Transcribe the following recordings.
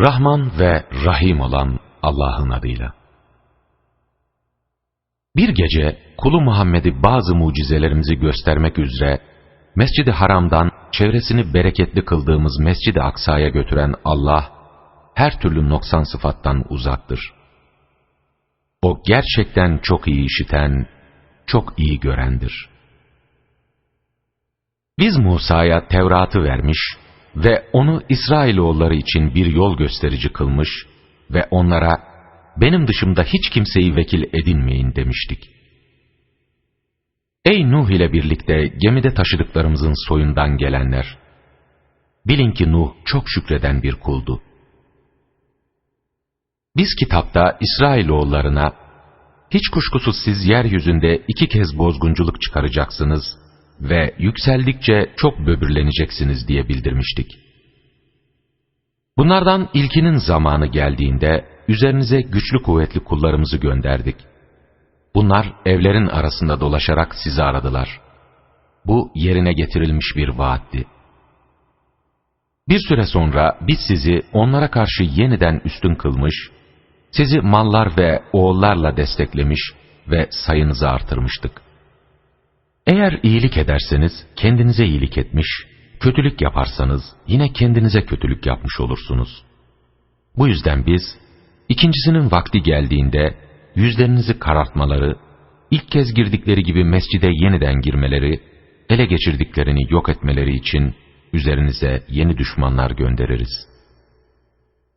Rahman ve Rahim olan Allah'ın adıyla. Bir gece kulu Muhammed'i bazı mucizelerimizi göstermek üzere Mescid-i Haram'dan çevresini bereketli kıldığımız Mescid-i Aksa'ya götüren Allah her türlü noksan sıfattan uzaktır. O gerçekten çok iyi işiten, çok iyi görendir. Biz Musa'ya Tevrat'ı vermiş ve onu İsrailoğulları için bir yol gösterici kılmış ve onlara benim dışımda hiç kimseyi vekil edinmeyin demiştik. Ey Nuh ile birlikte gemide taşıdıklarımızın soyundan gelenler! Bilin ki Nuh çok şükreden bir kuldu. Biz kitapta İsrailoğullarına, hiç kuşkusuz siz yeryüzünde iki kez bozgunculuk çıkaracaksınız ve yükseldikçe çok böbürleneceksiniz diye bildirmiştik. Bunlardan ilkinin zamanı geldiğinde üzerinize güçlü kuvvetli kullarımızı gönderdik. Bunlar evlerin arasında dolaşarak sizi aradılar. Bu yerine getirilmiş bir vaatti. Bir süre sonra biz sizi onlara karşı yeniden üstün kılmış, sizi mallar ve oğullarla desteklemiş ve sayınızı artırmıştık. Eğer iyilik ederseniz kendinize iyilik etmiş, kötülük yaparsanız yine kendinize kötülük yapmış olursunuz. Bu yüzden biz, ikincisinin vakti geldiğinde yüzlerinizi karartmaları, ilk kez girdikleri gibi mescide yeniden girmeleri, ele geçirdiklerini yok etmeleri için üzerinize yeni düşmanlar göndeririz.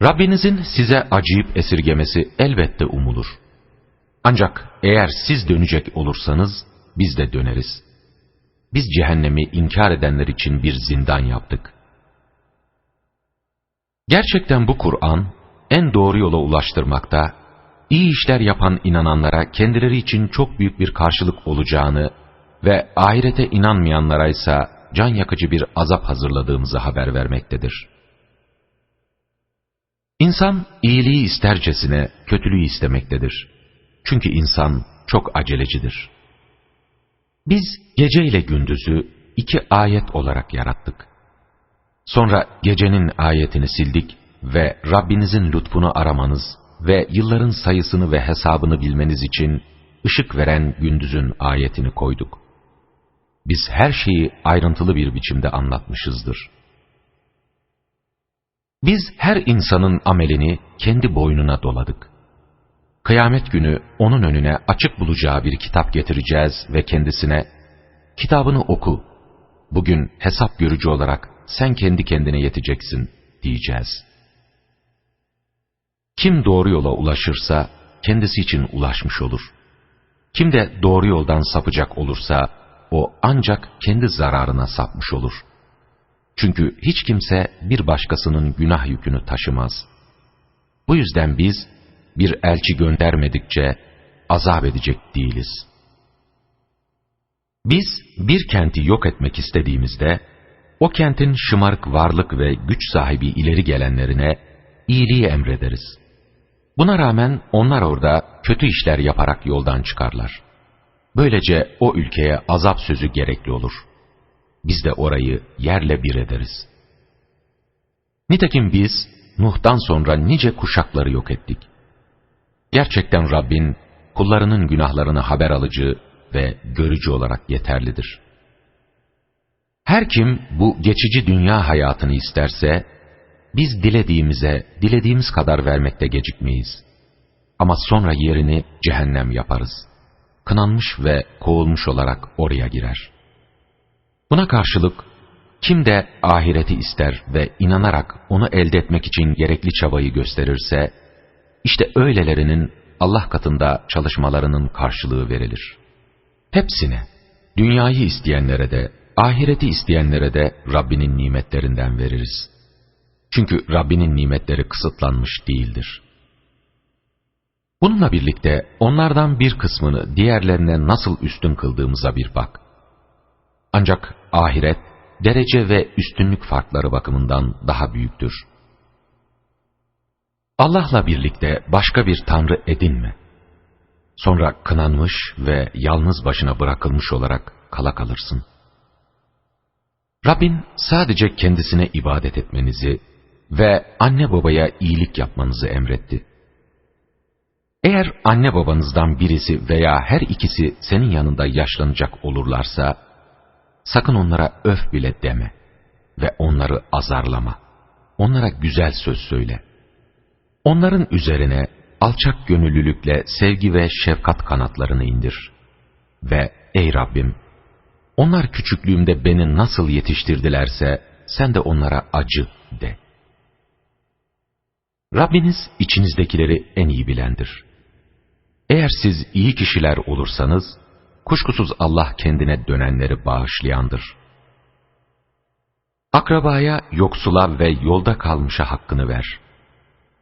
Rabbinizin size acıyıp esirgemesi elbette umulur. Ancak eğer siz dönecek olursanız, biz de döneriz. Biz cehennemi inkar edenler için bir zindan yaptık. Gerçekten bu Kur'an, en doğru yola ulaştırmakta, iyi işler yapan inananlara kendileri için çok büyük bir karşılık olacağını ve ahirete inanmayanlara ise can yakıcı bir azap hazırladığımızı haber vermektedir. İnsan iyiliği istercesine kötülüğü istemektedir. Çünkü insan çok acelecidir. Biz gece ile gündüzü iki ayet olarak yarattık. Sonra gecenin ayetini sildik ve Rabbinizin lütfunu aramanız ve yılların sayısını ve hesabını bilmeniz için ışık veren gündüzün ayetini koyduk. Biz her şeyi ayrıntılı bir biçimde anlatmışızdır. Biz her insanın amelini kendi boynuna doladık. Kıyamet günü onun önüne açık bulacağı bir kitap getireceğiz ve kendisine, kitabını oku, bugün hesap görücü olarak sen kendi kendine yeteceksin diyeceğiz. Kim doğru yola ulaşırsa kendisi için ulaşmış olur. Kim de doğru yoldan sapacak olursa o ancak kendi zararına sapmış olur. Çünkü hiç kimse bir başkasının günah yükünü taşımaz. Bu yüzden biz, bir elçi göndermedikçe azap edecek değiliz. Biz bir kenti yok etmek istediğimizde, o kentin şımarık varlık ve güç sahibi ileri gelenlerine iyiliği emrederiz. Buna rağmen onlar orada kötü işler yaparak yoldan çıkarlar. Böylece o ülkeye azap sözü gerekli olur. Biz de orayı yerle bir ederiz. Nitekim biz Nuh'tan sonra nice kuşakları yok ettik. Gerçekten Rabbin kullarının günahlarını haber alıcı ve görücü olarak yeterlidir. Her kim bu geçici dünya hayatını isterse, biz dilediğimize, dilediğimiz kadar vermekte gecikmeyiz. Ama sonra yerini cehennem yaparız. Kınanmış ve kovulmuş olarak oraya girer. Buna karşılık, kim de ahireti ister ve inanarak onu elde etmek için gerekli çabayı gösterirse, işte öylelerinin Allah katında çalışmalarının karşılığı verilir. Hepsine, dünyayı isteyenlere de, ahireti isteyenlere de Rabbinin nimetlerinden veririz. Çünkü Rabbinin nimetleri kısıtlanmış değildir. Bununla birlikte onlardan bir kısmını diğerlerine nasıl üstün kıldığımıza bir bak. Ancak ahiret, derece ve üstünlük farkları bakımından daha büyüktür. Allah'la birlikte başka bir tanrı edinme. Sonra kınanmış ve yalnız başına bırakılmış olarak kala kalırsın. Rabbin sadece kendisine ibadet etmenizi ve anne babaya iyilik yapmanızı emretti. Eğer anne babanızdan birisi veya her ikisi senin yanında yaşlanacak olurlarsa, sakın onlara öf bile deme ve onları azarlama. Onlara güzel söz söyle. Onların üzerine alçak gönüllülükle sevgi ve şefkat kanatlarını indir. Ve ey Rabbim, onlar küçüklüğümde beni nasıl yetiştirdilerse, sen de onlara acı de. Rabbiniz içinizdekileri en iyi bilendir. Eğer siz iyi kişiler olursanız, kuşkusuz Allah kendine dönenleri bağışlayandır. Akrabaya, yoksula ve yolda kalmışa hakkını ver.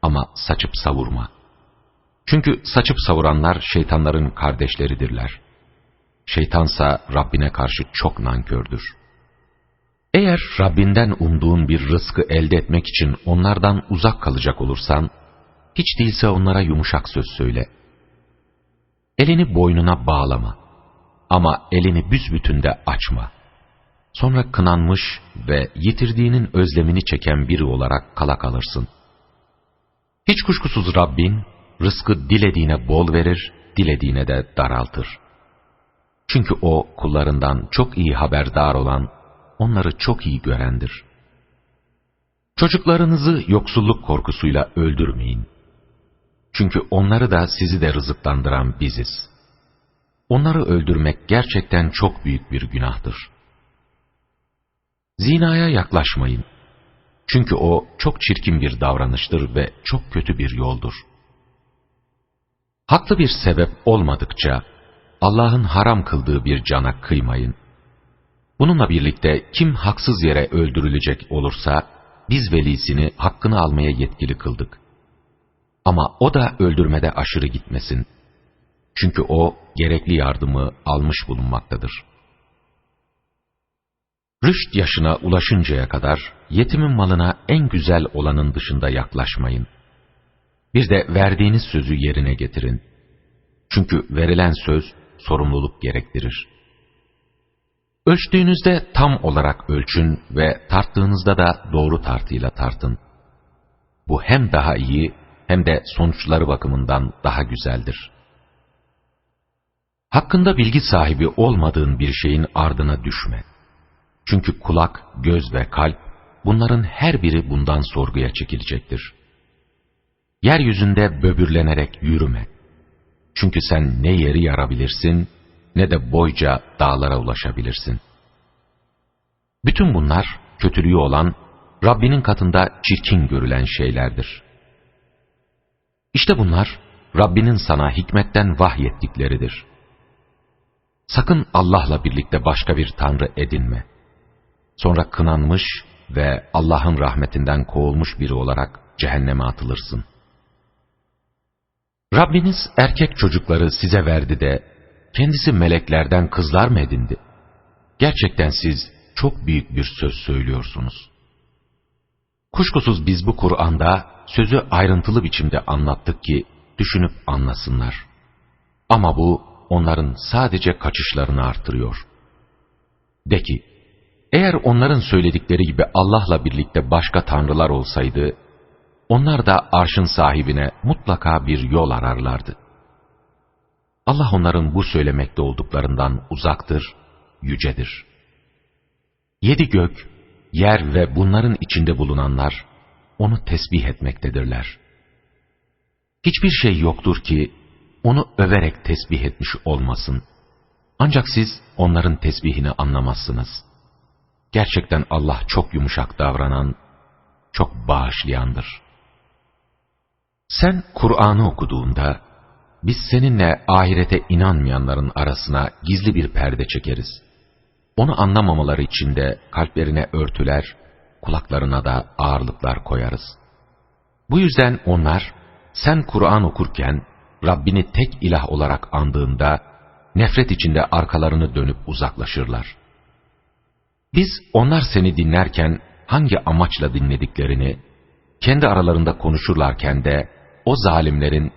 Ama saçıp savurma. Çünkü saçıp savuranlar şeytanların kardeşleridirler. Şeytansa Rabbine karşı çok nankördür. Eğer Rabbinden umduğun bir rızkı elde etmek için onlardan uzak kalacak olursan, hiç değilse onlara yumuşak söz söyle. Elini boynuna bağlama ama elini büsbütün de açma. Sonra kınanmış ve yitirdiğinin özlemini çeken biri olarak kala kalırsın. Hiç kuşkusuz Rabbin, rızkı dilediğine bol verir, dilediğine de daraltır. Çünkü O kullarından çok iyi haberdar olan, onları çok iyi görendir. Çocuklarınızı yoksulluk korkusuyla öldürmeyin. Çünkü onları da sizi de rızıklandıran biziz. Onları öldürmek gerçekten çok büyük bir günahtır. Zinaya yaklaşmayın. Çünkü o çok çirkin bir davranıştır ve çok kötü bir yoldur. Haklı bir sebep olmadıkça Allah'ın haram kıldığı bir cana kıymayın. Bununla birlikte kim haksız yere öldürülecek olursa biz velisini hakkını almaya yetkili kıldık. Ama o da öldürmede aşırı gitmesin. Çünkü o gerekli yardımı almış bulunmaktadır. Rüşt yaşına ulaşıncaya kadar yetimin malına en güzel olanın dışında yaklaşmayın. Bir de verdiğiniz sözü yerine getirin. Çünkü verilen söz sorumluluk gerektirir. Ölçtüğünüzde tam olarak ölçün ve tarttığınızda da doğru tartıyla tartın. Bu hem daha iyi hem de sonuçları bakımından daha güzeldir. Hakkında bilgi sahibi olmadığın bir şeyin ardına düşme. Çünkü kulak, göz ve kalp bunların her biri bundan sorguya çekilecektir. Yeryüzünde böbürlenerek yürüme. Çünkü sen ne yeri yarabilirsin ne de boyca dağlara ulaşabilirsin. Bütün bunlar kötülüğü olan Rabbinin katında çirkin görülen şeylerdir. İşte bunlar Rabbinin sana hikmetten vahyettikleridir. Sakın Allah'la birlikte başka bir tanrı edinme. Sonra kınanmış ve Allah'ın rahmetinden kovulmuş biri olarak cehenneme atılırsın. Rabbiniz erkek çocukları size verdi de kendisi meleklerden kızlar mı edindi? Gerçekten siz çok büyük bir söz söylüyorsunuz. Kuşkusuz biz bu Kur'an'da sözü ayrıntılı biçimde anlattık ki düşünüp anlasınlar. Ama bu onların sadece kaçışlarını artırıyor. De ki, eğer onların söyledikleri gibi Allah'la birlikte başka tanrılar olsaydı, onlar da arşın sahibine mutlaka bir yol ararlardı. Allah onların bu söylemekte olduklarından uzaktır, yücedir. Yedi gök, yer ve bunların içinde bulunanlar, onu tesbih etmektedirler. Hiçbir şey yoktur ki, onu överek tesbih etmiş olmasın. Ancak siz onların tesbihini anlamazsınız. Gerçekten Allah çok yumuşak davranan, çok bağışlayandır. Sen Kur'an'ı okuduğunda, biz seninle ahirete inanmayanların arasına gizli bir perde çekeriz. Onu anlamamaları için de kalplerine örtüler, kulaklarına da ağırlıklar koyarız. Bu yüzden onlar, sen Kur'an okurken, Rabbini tek ilah olarak andığında, nefret içinde arkalarını dönüp uzaklaşırlar. Biz onlar seni dinlerken hangi amaçla dinlediklerini, kendi aralarında konuşurlarken de o zalimlerin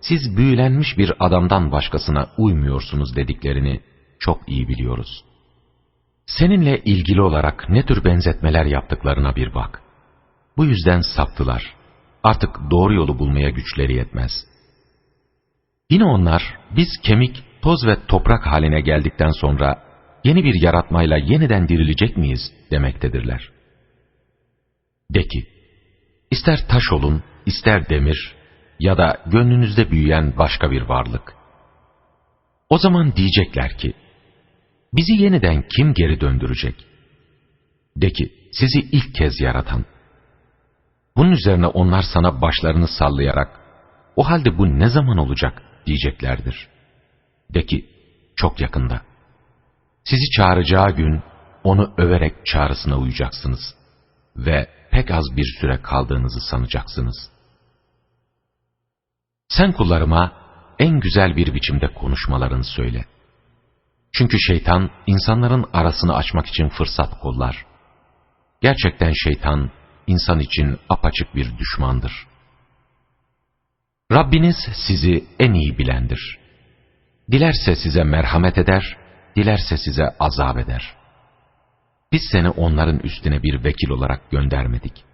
siz büyülenmiş bir adamdan başkasına uymuyorsunuz dediklerini çok iyi biliyoruz. Seninle ilgili olarak ne tür benzetmeler yaptıklarına bir bak. Bu yüzden saptılar. Artık doğru yolu bulmaya güçleri yetmez. Yine onlar, biz kemik, toz ve toprak haline geldikten sonra, yeni bir yaratmayla yeniden dirilecek miyiz demektedirler. De ki, ister taş olun, ister demir ya da gönlünüzde büyüyen başka bir varlık. O zaman diyecekler ki, bizi yeniden kim geri döndürecek? De ki, sizi ilk kez yaratan. Bunun üzerine onlar sana başlarını sallayarak, o halde bu ne zaman olacak diyeceklerdir. De ki, çok yakında. Sizi çağıracağı gün, onu överek çağrısına uyacaksınız. Ve pek az bir süre kaldığınızı sanacaksınız. Sen kullarıma en güzel bir biçimde konuşmalarını söyle. Çünkü şeytan insanların arasını açmak için fırsat kollar. Gerçekten şeytan insan için apaçık bir düşmandır. Rabbiniz sizi en iyi bilendir. Dilerse size merhamet eder, dilerse size azap eder. Biz seni onların üstüne bir vekil olarak göndermedik.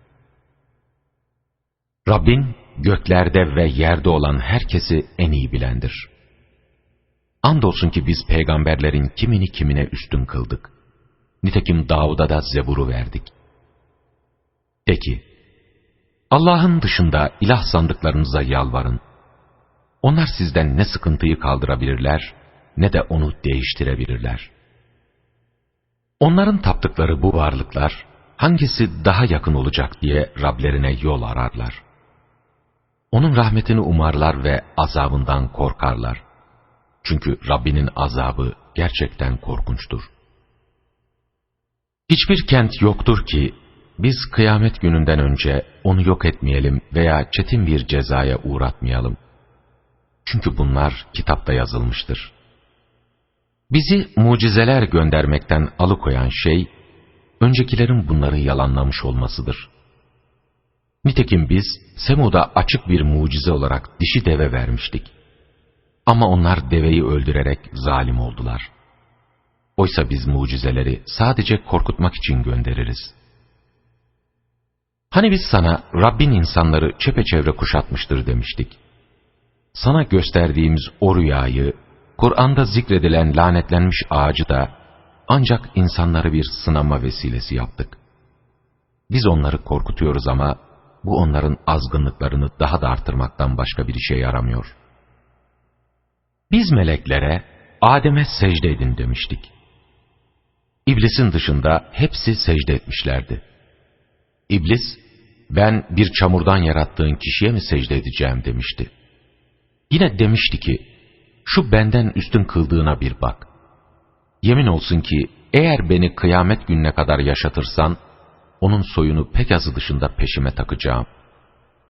Rabbin göklerde ve yerde olan herkesi en iyi bilendir. Andolsun ki biz peygamberlerin kimini kimine üstün kıldık. Nitekim Davud'a da zeburu verdik. De ki, Allah'ın dışında ilah sandıklarınıza yalvarın. Onlar sizden ne sıkıntıyı kaldırabilirler, ne de onu değiştirebilirler. Onların taptıkları bu varlıklar, hangisi daha yakın olacak diye Rablerine yol ararlar. Onun rahmetini umarlar ve azabından korkarlar. Çünkü Rabbinin azabı gerçekten korkunçtur. Hiçbir kent yoktur ki, biz kıyamet gününden önce onu yok etmeyelim veya çetin bir cezaya uğratmayalım. Çünkü bunlar kitapta yazılmıştır. Bizi mucizeler göndermekten alıkoyan şey, öncekilerin bunları yalanlamış olmasıdır. Nitekim biz Semud'a açık bir mucize olarak dişi deve vermiştik. Ama onlar deveyi öldürerek zalim oldular. Oysa biz mucizeleri sadece korkutmak için göndeririz. Hani biz sana Rabbin insanları çepeçevre kuşatmıştır demiştik. Sana gösterdiğimiz o rüyayı, Kur'an'da zikredilen lanetlenmiş ağacı da ancak insanları bir sınama vesilesi yaptık. Biz onları korkutuyoruz ama bu onların azgınlıklarını daha da artırmaktan başka bir işe yaramıyor. Biz meleklere Adem'e secde edin demiştik. İblisin dışında hepsi secde etmişlerdi. İblis, ben bir çamurdan yarattığın kişiye mi secde edeceğim demişti. Yine demişti ki, şu benden üstün kıldığına bir bak. Yemin olsun ki eğer beni kıyamet gününe kadar yaşatırsan, onun soyunu pek azı dışında peşime takacağım.